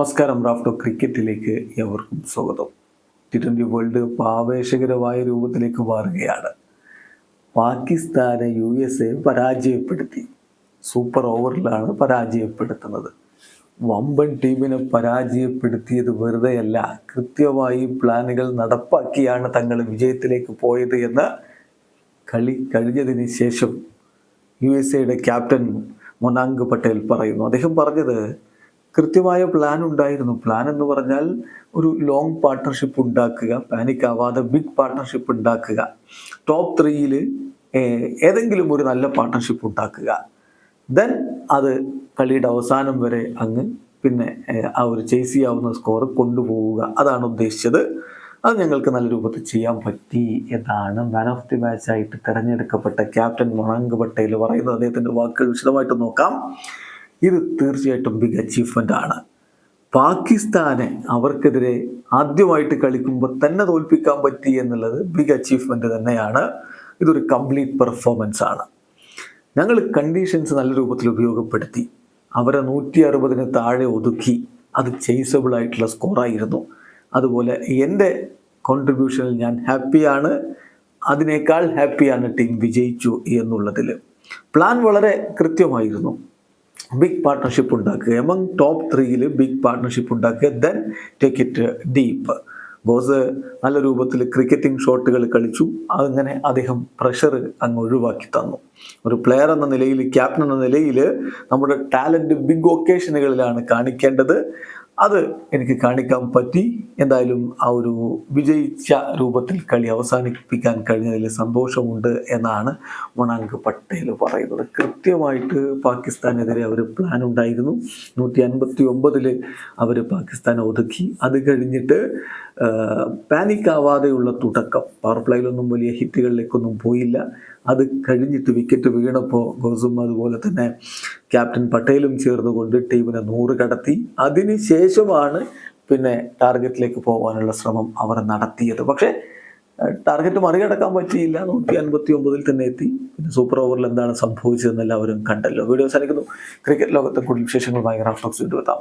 നമസ്കാരം റാഫ്റ്റോ ക്രിക്കറ്റിലേക്ക് എവർക്കും സ്വാഗതം. T twenty world cup ആവേശകരമായ രൂപത്തിലേക്ക് മാറുകയാണ്. പാകിസ്ഥാനെ യു എസ് എ പരാജയപ്പെടുത്തി. സൂപ്പർ ഓവറിലാണ് പരാജയപ്പെടുത്തുന്നത്. വമ്പൻ ടീമിനെ പരാജയപ്പെടുത്തിയത് വെറുതെയല്ല കൃത്യമായി പ്ലാനുകൾ നടപ്പാക്കിയാണ് തങ്ങൾ വിജയത്തിലേക്ക് പോയത് എന്ന് കളി കഴിഞ്ഞതിന് ശേഷം യു എസ് എയുടെ ക്യാപ്റ്റൻ മൊനാങ്ക് പട്ടേൽ പറയുന്നു. അദ്ദേഹം പറഞ്ഞത് കൃത്യമായ പ്ലാൻ ഉണ്ടായിരുന്നു. പ്ലാൻ എന്ന് പറഞ്ഞാൽ ഒരു ലോങ് പാർട്ട്ണർഷിപ്പ് ഉണ്ടാക്കുക പാനിക് ആവാതെ ബിഗ് പാർട്ട്ണർഷിപ്പ് ഉണ്ടാക്കുക. ടോപ്പ് ത്രീയിൽ ഏതെങ്കിലും ഒരു നല്ല പാർട്ട്ണർഷിപ്പ് ഉണ്ടാക്കുക. ദെൻ അത് കളിയുടെ അവസാനം വരെ അങ്ങ് പിന്നെ ആ ഒരു ചേസ് ചെയ്യാവുന്ന സ്കോർ കൊണ്ടുപോവുക. അതാണ് ഉദ്ദേശിച്ചത്. അത് ഞങ്ങൾക്ക് നല്ല രൂപത്തിൽ ചെയ്യാൻ പറ്റി എന്നാണ് മാൻ ഓഫ് ദി മാച്ചായിട്ട് തിരഞ്ഞെടുക്കപ്പെട്ട ക്യാപ്റ്റൻ മൊണാങ്ക് പട്ടേൽ പറയുന്നത്. അദ്ദേഹത്തിന്റെ വാക്കുകൾ വിശദമായിട്ട് നോക്കാം. ഇത് തീർച്ചയായിട്ടും ബിഗ് അച്ചീവ്മെന്റ് ആണ് പാകിസ്ഥാനെ അവർക്കെതിരെ ആദ്യമായിട്ട് കളിക്കുമ്പോൾ തന്നെ തോൽപ്പിക്കാൻ പറ്റി എന്നുള്ളത് ബിഗ് അച്ചീവ്മെന്റ് തന്നെയാണ്. ഇതൊരു കംപ്ലീറ്റ് പെർഫോമൻസ് ആണ്. ഞങ്ങൾ കണ്ടീഷൻസ് നല്ല രൂപത്തിൽ ഉപയോഗപ്പെടുത്തി. അവരെ നൂറ്റി അറുപതിന് താഴെ ഒതുക്കി. അത് ചേസബിൾ ആയിട്ടുള്ള സ്കോറായിരുന്നു അതുപോലെ എന്റെ കോൺട്രിബ്യൂഷനിൽ ഞാൻ ഹാപ്പിയാണ് അതിനേക്കാൾ ഹാപ്പിയാണ് ടീം വിജയിച്ചു എന്നുള്ളതിൽ പ്ലാൻ വളരെ കൃത്യമായിരുന്നു. ബിഗ് പാർട്ട്ണർഷിപ്പ് ഉണ്ടാക്കുക. എമംഗ് ടോപ്പ് ത്രീയിൽ ബിഗ് പാർട്ട്ണർഷിപ്പ് ഉണ്ടാക്കുക. Then take it deep boss നല്ല രൂപത്തിൽ ക്രിക്കറ്റിംഗ് ഷോട്ടുകൾ കളിച്ചു. അങ്ങനെ അദ്ദേഹം പ്രഷർ അങ്ങ് ഒഴിവാക്കി തന്നു. ഒരു പ്ലെയർ എന്ന നിലയിൽ ക്യാപ്റ്റൻ എന്ന നിലയിൽ നമ്മുടെ ടാലന്റ് ബിഗ് ഒക്കേഷനുകളിലാണ് കാണിക്കേണ്ടത്. അത് എനിക്ക് കാണിക്കാൻ പറ്റി. എന്തായാലും ആ ഒരു വിജയിച്ച രൂപത്തിൽ കളി അവസാനിപ്പിക്കാൻ കഴിഞ്ഞതിൽ സന്തോഷമുണ്ട് എന്നാണ് മൊണാങ്ക് പട്ടേൽ പറയുന്നത്. കൃത്യമായിട്ട് പാകിസ്ഥാനെതിരെ അവർ പ്ലാൻ ഉണ്ടായിരുന്നു. നൂറ്റി അൻപത്തി ഒമ്പതിൽ അവർ പാകിസ്ഥാനെ ഒതുക്കി. അത് കഴിഞ്ഞിട്ട് പാനിക് ആവാതെയുള്ള തുടക്കം. പവർ പ്ലേയിലൊന്നും വലിയ ഹിറ്റുകളിലേക്കൊന്നും പോയില്ല. അത് കഴിഞ്ഞിട്ട് വിക്കറ്റ് വീണപ്പോൾ ഗോസും അതുപോലെ തന്നെ ക്യാപ്റ്റൻ പട്ടേലും ചേർന്നുകൊണ്ട് ടീമിനെ നൂറ് കടത്തി. അതിന് ശേഷമാണ് പിന്നെ ടാർഗറ്റിലേക്ക് പോകാനുള്ള ശ്രമം അവർ നടത്തിയത്. പക്ഷേ ടാർഗറ്റ് മറികടക്കാൻ പറ്റിയില്ല. നൂറ്റി അൻപത്തി ഒമ്പതിൽ തന്നെ എത്തി. പിന്നെ സൂപ്പർ ഓവറിൽ എന്താണ് സംഭവിച്ചതെന്ന് എല്ലാവരും കണ്ടല്ലോ. വീഡിയോ അവസാനിക്കുന്നു. ക്രിക്കറ്റ് ലോകത്തെ കൂടുതൽ വിശേഷങ്ങളുമായി ഭയങ്കര വീണ്ടും എത്താം.